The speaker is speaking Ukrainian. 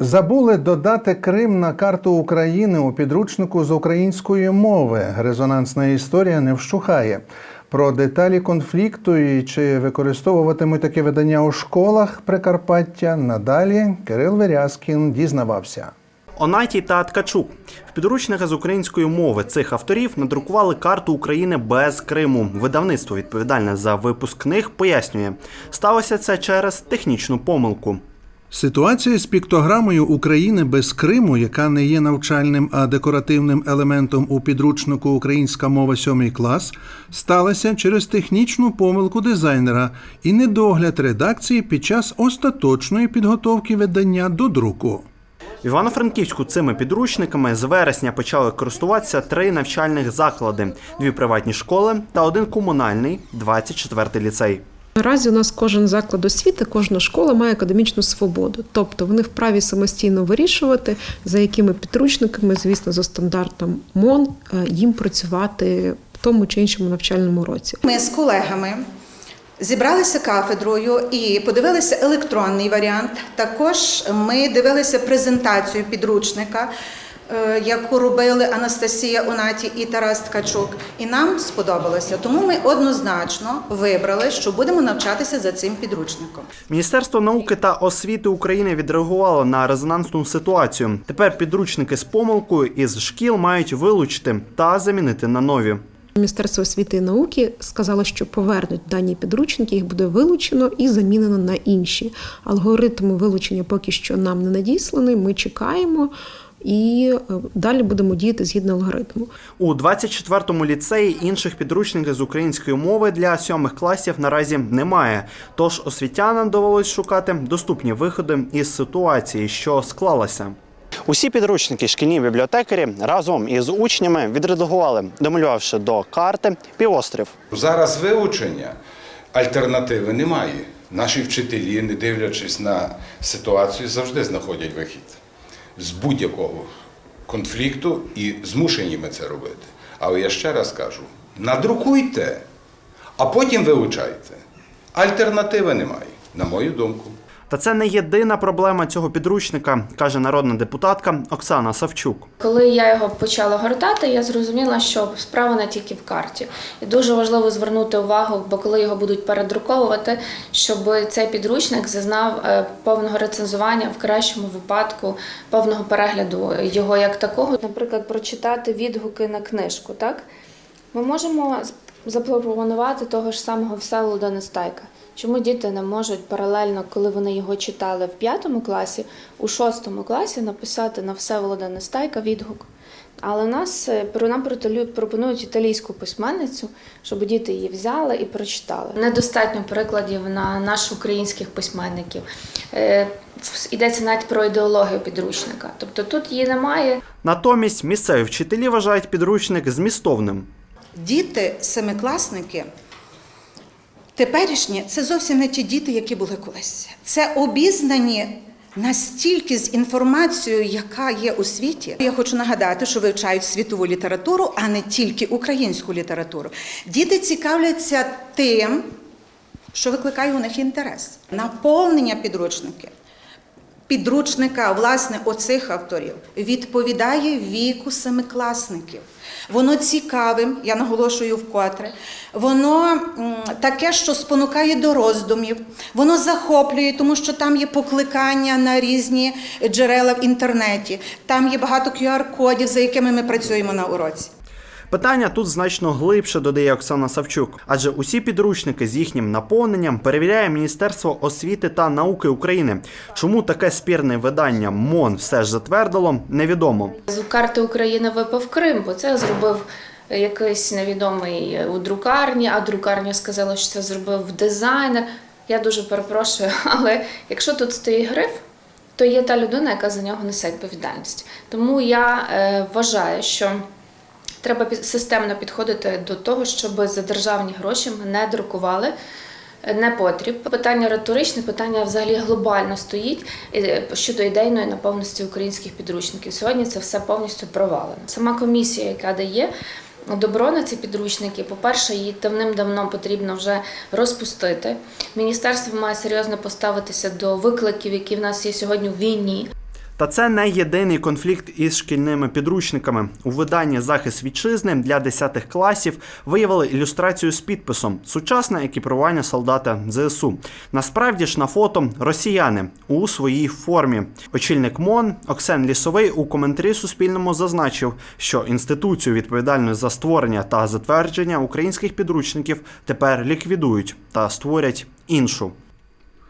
Забули додати Крим на карту України у підручнику з української мови. Резонансна історія не вщухає. Про деталі конфлікту і чи використовуватимуть таке видання у школах Прикарпаття надалі Кирил Верязкін дізнавався. Онатій та Ткачук. В підручниках з української мови цих авторів надрукували карту України без Криму. Видавництво, відповідальне за випуск книг, пояснює, сталося це через технічну помилку. Ситуація з піктограмою України без Криму, яка не є навчальним, а декоративним елементом у підручнику Українська мова 7 клас, сталася через технічну помилку дизайнера і недогляд редакції під час остаточної підготовки видання до друку. В Івано-Франківську цими підручниками з вересня почали користуватися три навчальних заклади: дві приватні школи та один комунальний 24-й ліцей. Наразі у нас кожен заклад освіти, кожна школа має академічну свободу, тобто вони вправі самостійно вирішувати, за якими підручниками, звісно, за стандартом МОН е, їм працювати в тому чи іншому навчальному році. Ми з колегами зібралися кафедрою і подивилися електронний варіант. Також ми дивилися презентацію підручника, яку робили Анастасія Онаті і Тарас Ткачук. І нам сподобалося. Тому ми однозначно вибрали, що будемо навчатися за цим підручником. Міністерство науки та освіти України відреагувало на резонансну ситуацію. Тепер підручники з помилкою із шкіл мають вилучити та замінити на нові. Міністерство освіти і науки сказало, що повернуть дані підручники, їх буде вилучено і замінено на інші. Алгоритм вилучення поки що нам не надісланий. Ми чекаємо і е, далі будемо діяти згідно алгоритму. У 24-му ліцеї інших підручників з української мови для сьомих класів наразі немає. Тож освітянам довелось шукати доступні виходи із ситуації, що склалася. Усі підручники шкільні бібліотекарі разом із учнями відредагували, домалювавши до карти півострів. Зараз вилучення альтернативи немає. Наші вчителі, не дивлячись на ситуацію, завжди знаходять вихід з будь-якого конфлікту і змушені ми це робити. Але я ще раз кажу: надрукуйте, а потім вилучайте. Альтернативи немає, на мою думку. Та це не єдина проблема цього підручника, каже народна депутатка Оксана Савчук. Коли я його почала гортати, я зрозуміла, що справа не тільки в карті. І дуже важливо звернути увагу, бо коли його будуть передруковувати, щоб цей підручник зазнав е, повного рецензування в кращому випадку, повного перегляду його як такого. Наприклад, прочитати відгуки на книжку. Так ми можемо запропонувати того ж самого Всеволода Нестайка. Чому діти не можуть паралельно, коли вони його читали в п'ятому класі, у шостому класі написати на Всеволода Нестайка відгук? Але нас е, нам пропонують італійську письменницю, щоб діти її взяли і прочитали. Недостатньо прикладів на наших українських письменників. Е, Йдеться навіть про ідеологію підручника. Тобто тут її немає. Натомість місцеві вчителі вважають підручник змістовним. Діти, семикласники, теперішні це зовсім не ті діти, які були колись. Це обізнані настільки з інформацією, яка є у світі. Я хочу нагадати, що вивчають світову літературу, а не тільки українську літературу. Діти цікавляться тим, що викликає у них інтерес. Наповнення підручники. Підручника, власне, оцих авторів відповідає віку семикласників. Воно цікавим, я наголошую вкотре. Воно таке, що спонукає до роздумів, воно захоплює, тому що там є покликання на різні джерела в інтернеті. Там є багато QR-кодів, за якими ми працюємо на уроці. Питання тут значно глибше, додає Оксана Савчук, адже усі підручники з їхнім наповненням перевіряє Міністерство освіти та науки України. Чому таке спірне видання МОН все ж затвердило, невідомо. З карти України випав Крим, бо це зробив якийсь невідомий у друкарні, а друкарня сказала, що це зробив дизайнер. Я дуже перепрошую, але якщо тут стоїть гриф, то є та людина, яка за нього несе відповідальність. Тому я е, вважаю, що треба системно підходити до того, щоб за державні гроші ми не друкували. Не потріб. Питання риторичне, питання взагалі глобально стоїть е, щодо ідейної наповності українських підручників. Сьогодні це все повністю провалено. Сама комісія, яка дає добро на ці підручники, по-перше, її давним-давно потрібно вже розпустити. Міністерство має серйозно поставитися до викликів, які в нас є сьогодні в війні. Та це не єдиний конфлікт із шкільними підручниками. У виданні Захист вітчизни для 10 класів виявили ілюстрацію з підписом Сучасне екіпірування солдата ЗСУ. Насправді ж на фото росіяни у своїй формі. Очільник МОН Оксен Лісовий у коментарі Суспільному зазначив, що інституцію відповідальну за створення та затвердження українських підручників тепер ліквідують та створять іншу.